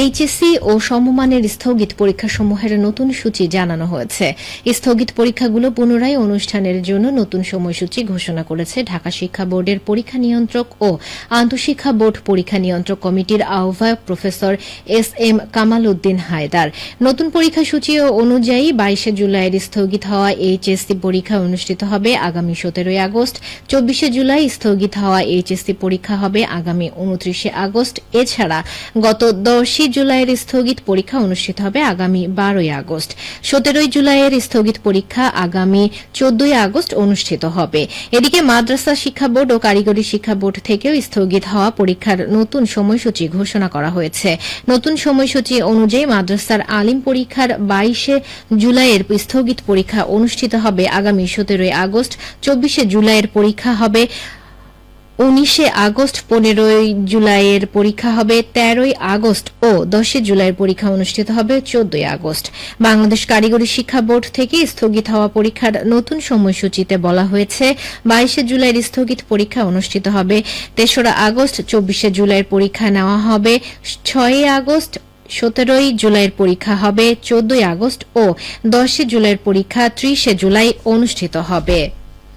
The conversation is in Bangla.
এইচএসসি ও সমমানের স্থগিত পরীক্ষাসমূহের নতুন সূচি জানানো হয়েছে। স্থগিত পরীক্ষাগুলো পুনরায় অনুষ্ঠানের জন্য নতুন সময়সূচি ঘোষণা করেছে ঢাকা শিক্ষা বোর্ডের পরীক্ষা নিয়ন্ত্রক ও আন্তঃশিক্ষা বোর্ড পরীক্ষা নিয়ন্ত্রক কমিটির আহ্বায়ক professor S M Kamal Uddin Haider. নতুন পরীক্ষা সূচি অনুযায়ী বাইশে জুলাইয়ের স্থগিত হওয়া এইচএসসি পরীক্ষা অনুষ্ঠিত হবে আগামী সতেরোই আগস্ট। চব্বিশে জুলাই স্থগিত হওয়া এইচএসসি পরীক্ষা হবে আগামী উনত্রিশে আগস্ট। এছাড়া গত দশই জুলাইয়ের স্থগিত পরীক্ষা অনুষ্ঠিত হবে আগামী বারোই আগস্ট। সতেরোই জুলাইয়ের স্থগিত পরীক্ষা আগামী চোদ্দই আগস্ট অনুষ্ঠিত হবে। এদিকে মাদ্রাসা শিক্ষা বোর্ড ও কারিগরি শিক্ষা বোর্ড থেকেও স্থগিত হওয়া পরীক্ষার নতুন সময়সূচি ঘোষণা করা হয়েছে। নতুন সময়সূচি অনুযায়ী মাদ্রাসার আলিম পরীক্ষার বাইশে জুলাইয়ের স্থগিত পরীক্ষা অনুষ্ঠিত হবে আগামী সতেরোই আগস্ট। চব্বিশে জুলাইয়ের পরীক্ষা হবে উনিশে আগস্ট, পনেরোই জুলাইয়ের পরীক্ষা হবে, তেরোই আগস্ট ও দশে জুলাইয়ের পরীক্ষা অনুষ্ঠিত হবে, চোদ্দই আগস্ট। বাংলাদেশ কারিগরি শিক্ষা বোর্ড থেকে স্থগিত হওয়া পরীক্ষার নতুন সময়সূচিতে বলা হয়েছে, বাইশে জুলাইয়ের স্থগিত পরীক্ষা অনুষ্ঠিত হবে, তেসরা আগস্ট, চব্বিশে জুলাইয়ের পরীক্ষা নেওয়া হবে, ছয়ই আগস্ট, সতেরোই জুলাইয়ের পরীক্ষা হবে, চোদ্দই আগস্ট ও দশে জুলাইয়ের পরীক্ষা ত্রিশে জুলাই অনুষ্ঠিত হবে।